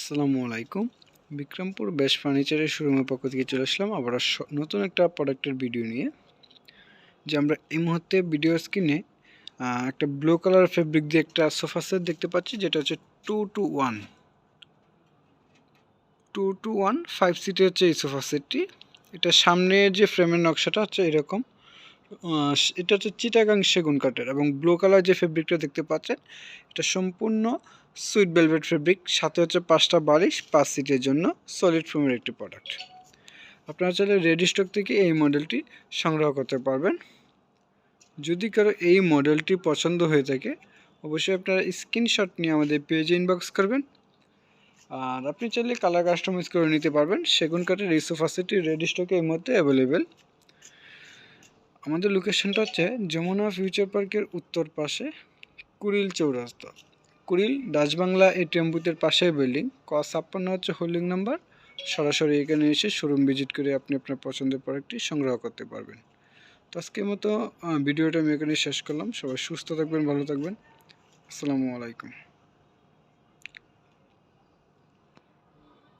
আসসালামু আলাইকুম। বিক্রমপুর বেশ ফার্নিচারের শোরুমের পক্ষ থেকে চলে আসলাম আবার নতুন একটা প্রোডাক্টের ভিডিও নিয়ে, যে আমরা এই মুহূর্তে ভিডিও স্ক্রিনে একটা ব্লু কালার ফেব্রিক দিয়ে একটা সোফা সেট দেখতে পাচ্ছি, যেটা হচ্ছে two two one two two one five সিটের হচ্ছে এই সোফা সেটটি। এটা সামনে যে ফ্রেমের নকশাটা হচ্ছে এরকম। এটা হচ্ছে চিটাগাং সেগুন কাঠের এবং ব্লু কালার যে ফেব্রিকটা দেখতে পাচ্ছেন, এটা সম্পূর্ণ সুইট ভেলভেট ফেব্রিক, সাথে হচ্ছে পাঁচটা বালিশ পাঁচ সিটের জন্য সলিড ফোমের একটি প্রোডাক্ট আপনারা চাইলে রেডি স্টক থেকে এই মডেলটি সংগ্রহ করতে পারবেন। যদি কারও এই মডেলটি পছন্দ হয়ে থাকে, অবশ্যই আপনারা স্ক্রিনশট নিয়ে আমাদের পেজে ইনবক্স করবেন। আর আপনি চাইলে কালার কাস্টমাইজ করে নিতে পারবেন। সেগুন কাঠের এই সোফা রেডি স্টকে এই মধ্যে অ্যাভেলেবেল আমাদের লোকেশনটা হচ্ছে যমুনা ফিউচার পার্কের উত্তর পাশে কুড়িল চৌরাস্তা। কুড়িল ডাচবাংলা এই টেম্পুতের পাশে বিল্ডিং। ক ছাপ্পান্ন হচ্ছে হোল্ডিং নাম্বার। সরাসরি এখানে এসে শোরুম ভিজিট করে আপনি আপনার পছন্দের প্রোডাক্টটি সংগ্রহ করতে পারবেন। তো আজকের মতো ভিডিওটা আমি এখানে শেষ করলাম। সবাই সুস্থ থাকবেন, ভালো থাকবেন। আসসালামু আলাইকুম।